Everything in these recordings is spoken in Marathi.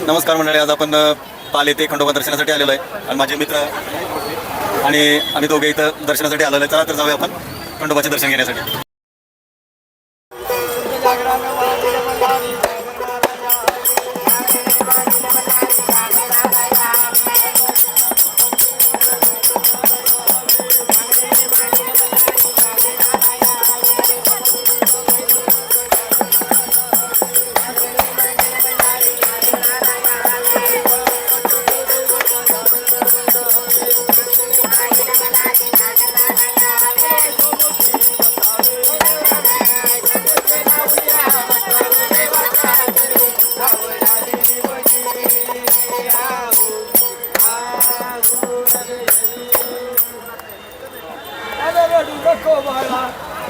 नमस्कार मंडळी आज आपण पाल येथे खंडोबा दर्शनासाठी आलेलो आहे. आणि माझे मित्र आणि आम्ही दोघे इथं दर्शनासाठी आलेलो आहे. चला तर जाऊया आपण खंडोबाचे दर्शन घेण्यासाठी.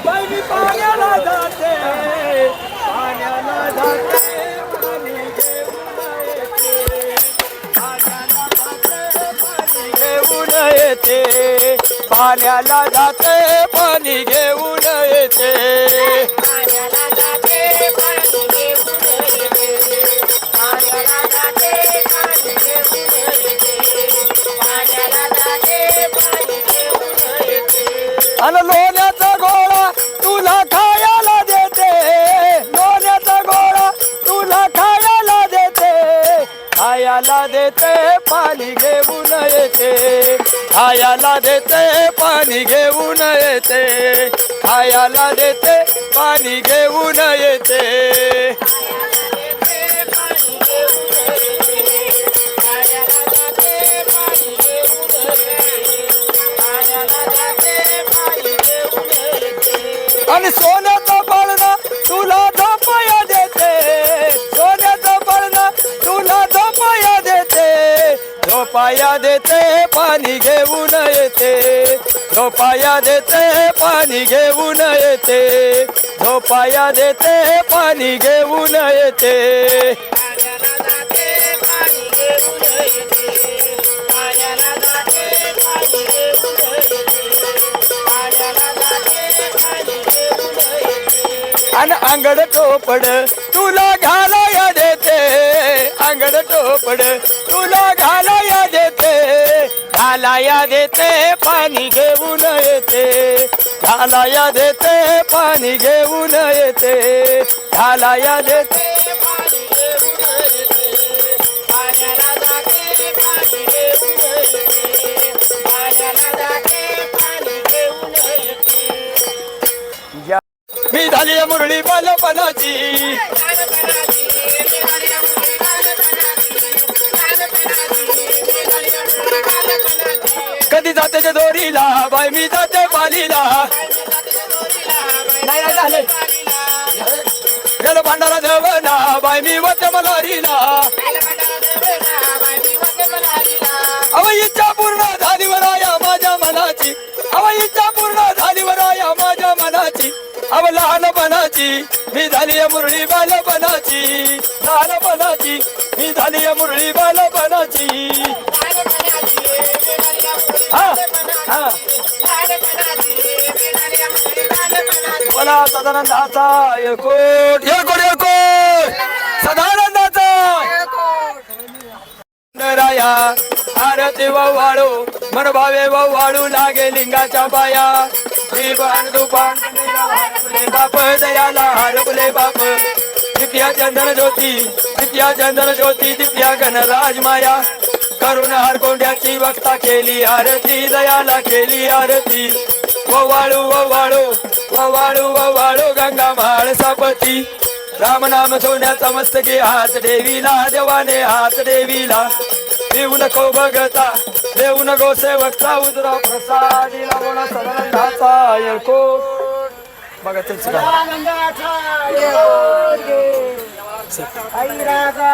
पाणी पाण्याला जाते पाण्याला जाते येते. पाण्याला जाते पाणी घेऊन येते. आणि लोण्याचा गोळा तुला खायला देते. लोण्याचा गोळा तुला खायला देते. खायला देते पाणी घेऊन येते. खायला देते पाणी घेऊन येते. खायला देते पाणी घेऊन येते. आणि सोन्याचा पाळणा तुला झोपया देते. सोन्याचा पाळणा तुला झोपया देते. झोपाया देते पाणी घेऊन येते. झोपाया देते पाणी घेऊन येते. झोपाया देते पाणी घेऊन येते. येते आणि अंगड टोपड तुला घालाया देते. अंगड टोपड तुला घालाया देते. घालाया देते पाणी घेऊन येते. घालाया देते पाणी घेऊन येते. घालाया देते पाणी घेऊन येते. पाण्याला जाते पाणी घेऊन येते. पाण्याला जाते मी मुरळी बालपणाची. कधी जाते ते दोरीला बाय मी जाते पालीला. नाही झाले. गेलो भांडारा देवना बाय मी वते मलारीला. अव इच्छा पूर्ण झाली वराया माझ्या मनाची. अव इच्छा अव लहानपणाची मी झाली मुरळी बालपणाची. लहानपणाची मी आहे मुरळी बालपणाची. हा हा. मला सदानंदाचा एकोट एकोट एकोट सदानंदाचा. राया आरती वाळू मन भावे वाळू लागे लिंगाच्या बाया मी दुपान बाप दयाला हरपले बाप. दिप्या चंदन ज्योती दिप्या चंदन ज्योती दिप्या गणराज माया. करुण हरकोंड्याची वक्ता केली आरती दयाला केली आरती. ववाळू ववाळू ववाळू ववाळू गंगा माळ सापती. राम नाम सोन्याचा मस्तकी हात देवीला देवाने हात देवीला. देऊ नको बघता देऊ नको सेवकचा उदरा प्रसादीला बोला सदानंदाचा येळको बघा तेच का आनंदाचा